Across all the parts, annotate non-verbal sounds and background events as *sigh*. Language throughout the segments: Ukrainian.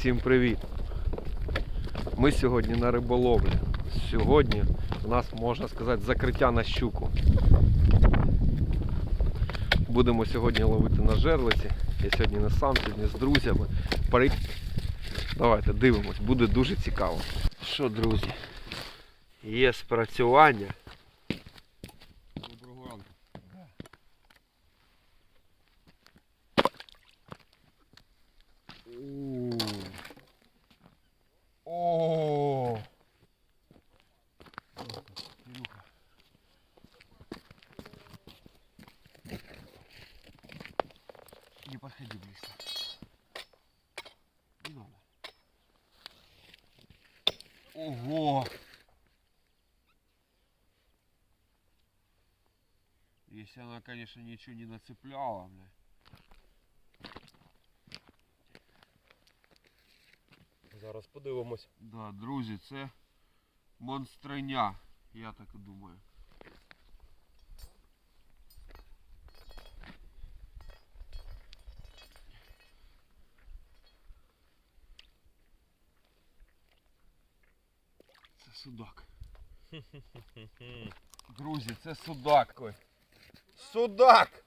Всім привіт! Ми сьогодні на риболовлі. Сьогодні у нас можна сказати закриття на щуку. Будемо сьогодні ловити на жерлиці. Я сьогодні не сам, сьогодні з друзями. Пари... Давайте дивимось, буде дуже цікаво. Що, друзі? Є спрацювання. Доброго ранку. О. Если она, конечно, ничего не нацепляла, бля. Зараз подивимось. Да, друзі, це монстреня, я так і думаю. Це судак. *laughs* Друзі, це судак. Судак!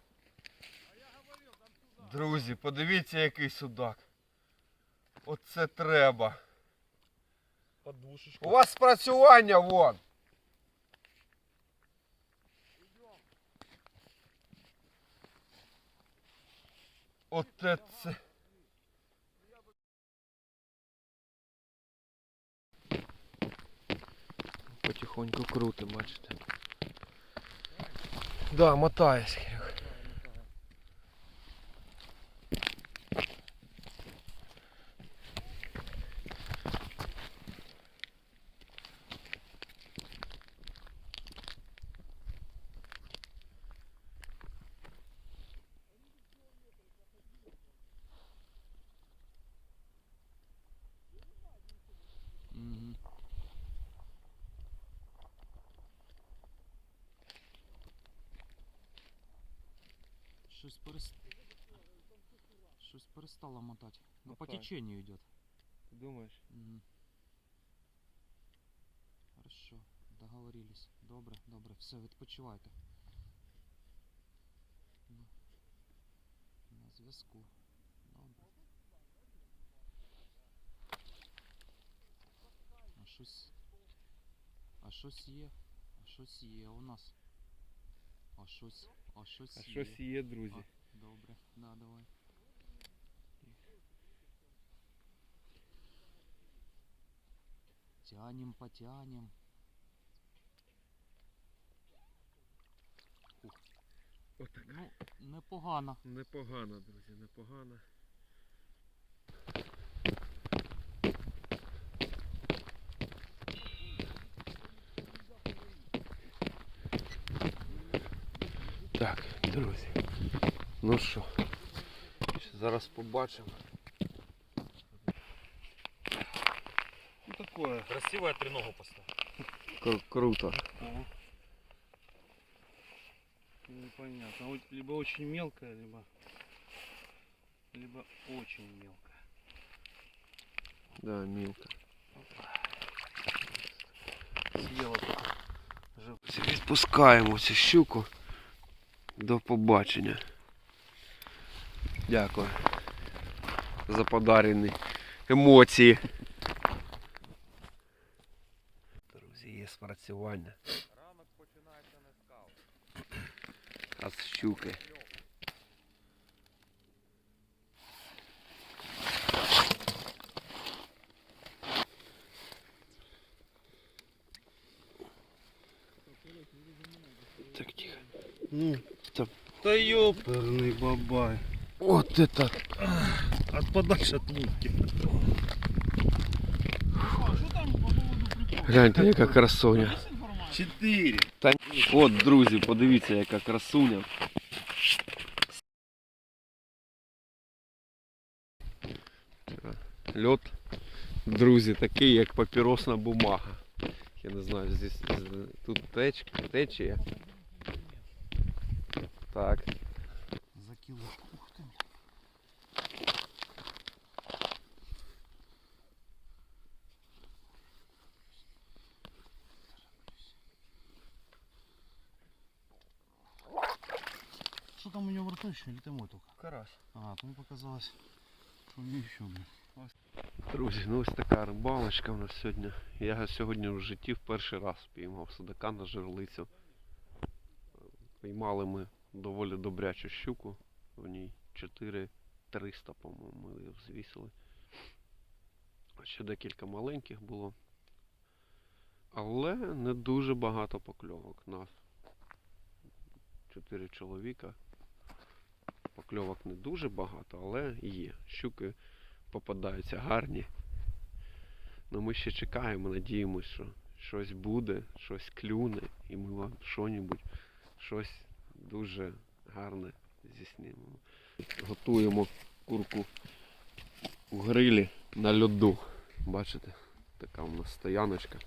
Друзі, подивіться, який судак. Оце треба. Подушечка. У вас спрацювання вон. Оте це. Потихоньку крути, бачите. Да, мотаюсь, Кирюх. Угу. Щось перес... Щось перестало мотати. Ну по Мотає. течению идет. Ти думаєш? Угу. Хорошо, договорились. Добре, добре, все, відпочивайте. На, на зв'язку. Добре. А щось. А щось є. А щось є у нас. А щось. А щось А є. щось є, друзі. А, Добре, да, давай. Тянем, потянем. Отак. Ну, непогано. Непогано, друзі, непогано. друзі. Ну що, зараз побачимо. Ну такое. Красивая треногу поставь. Кру- Круто. Непонятно. Вот Либо очень мелкая, либо либо очень мелкая. Да, мілко. Съела только. Відпускаємо цю щуку. До побачення. Дякую за подарені емоції. Друзі, є спрацювання. Ранок починається не кави. А з щуки. Так тихо. Ну, Стоп. да ёперный бабай. Вот это. От подальше от лунки. Гляньте, яка красуня. Четыре. Та... От, друзі, подивіться, яка красуня. Льот, друзі, такий, як папіросна бумага. я не знаю, здесь, э, тут теч, течія. Так. За кіло. Ух ти. Что там у него в рту еще? Или ты мой только? Карась. А, то показалось, что у меня еще, блин. Друзі, ну ось така рибалочка в нас сьогодні. Я сьогодні в житті в перший раз піймав судака на жерлицю. Піймали ми доволі добрячу щуку. В ній 4300, по-моєму, ми її взвісили. А Ще декілька маленьких було. Але не дуже багато покльовок. Нас 4 чоловіка. Покльовок не дуже багато, але є. Щуки попадаються гарні. Ну ми ще чекаємо, надіємося, що щось буде, щось клюне, і ми вам що-небудь, щось дуже гарне зіснімемо. Готуємо курку у грилі на льоду. Бачите, така у нас стояночка.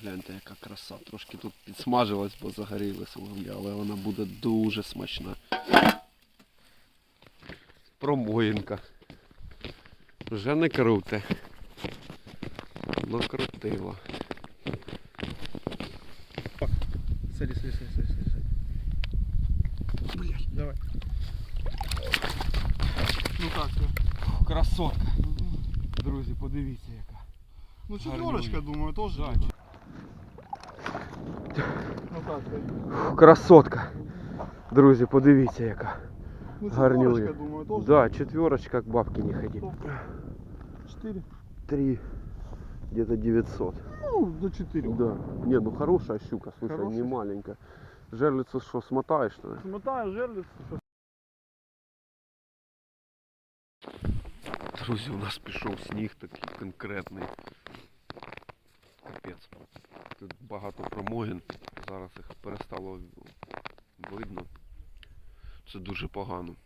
Гляньте, яка краса. Трошки тут підсмажилась, бо загорілась вугля, але вона буде дуже смачна. Промоїнка. Вже не круте. Накрутило. Сади, сади, сади, сади, сади. Блять. Давай. Ну це? Красотка. Друзі, подивіться яка. Ну, четверочка, думаю. Да, Ну ты? Красотка. Друзі, подивіться яка. Ну, Гарнюня. четверочка, думаю, тоже. Да, четверочка, к бабке не ходи. Четыре. Три, где-то 900. Ну, до четырех. Да. Не, ну хорошая щука, слушай, не Хорошая? маленькая. Жерлицу что, смотаешь что ли? Смотаю жерлицу. Друзі, у нас пішов сніг такий конкретний. Капець. Тут багато промоїн. Зараз їх перестало видно. Це дуже погано.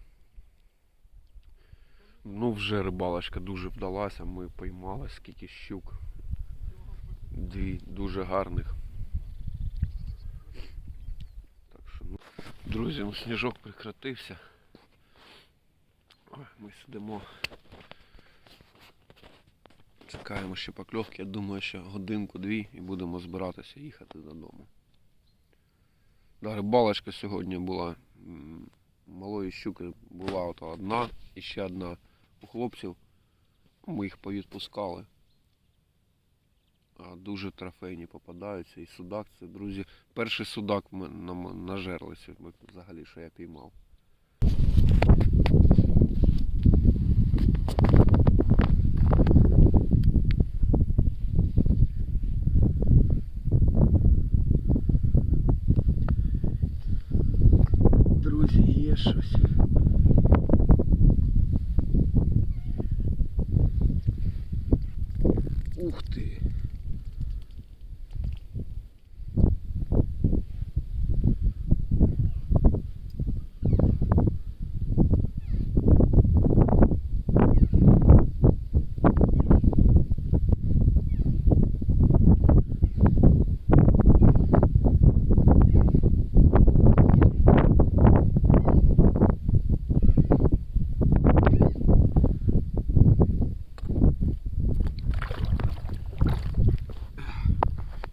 Ну вже рибалочка дуже вдалася. Ми поймали скільки щук. Дві дуже гарних. Так що, ну, друзі, ну, сніжок прекратився. Ми сидимо. Чекаємо ще покльовки. Я думаю, що годинку-дві і будемо збиратися їхати додому. Да, рибалочка сьогодні була. Малої щуки була от одна і ще одна у хлопців. Ми їх повідпускали. А дуже трофейні попадаються. І судак це, друзі, перший судак ми на, м- ми- взагалі, що я піймав. Друзі, є щось. Ух ти.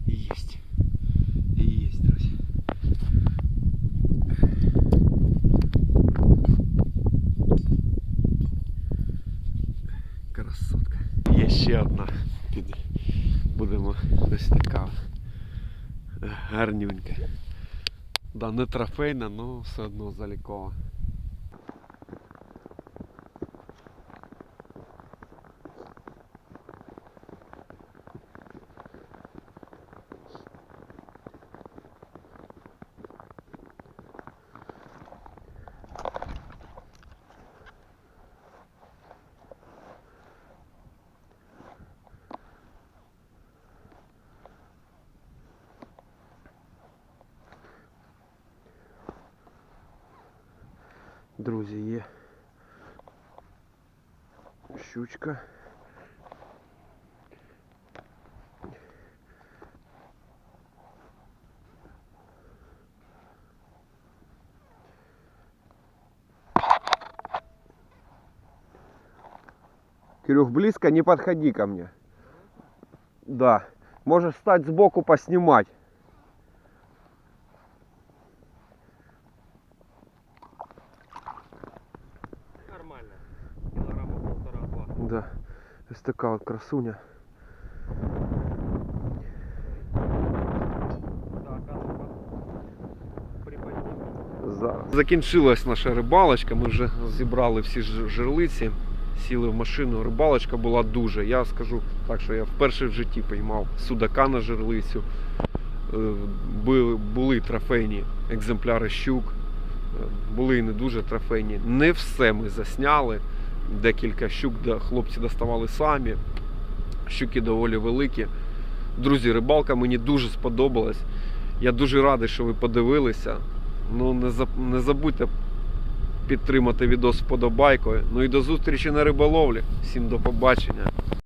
Есть. Есть, друзья. Красотка. Є ще одна. Під... Будемо ось така е, гарнюнька. Да, не трофейна, але все одно залікова. Друзі, є щучка. Кирюх, близко не подходи ко мне. Да. Можешь встать сбоку поснимать. Ось така от красуня. Зараз. Закінчилась наша рибалочка. Ми вже зібрали всі жерлиці, сіли в машину. Рибалочка була дуже. Я скажу так, що я вперше в житті піймав судака на жерлицю. Е, були трофейні екземпляри щук, е, були і не дуже трофейні. Не все ми засняли. Декілька щук де хлопці доставали самі. Щуки доволі великі. Друзі, рибалка мені дуже сподобалась. Я дуже радий, що ви подивилися. Ну, не, за- не забудьте підтримати відео з вподобайкою. Ну і до зустрічі на риболовлі. Всім до побачення.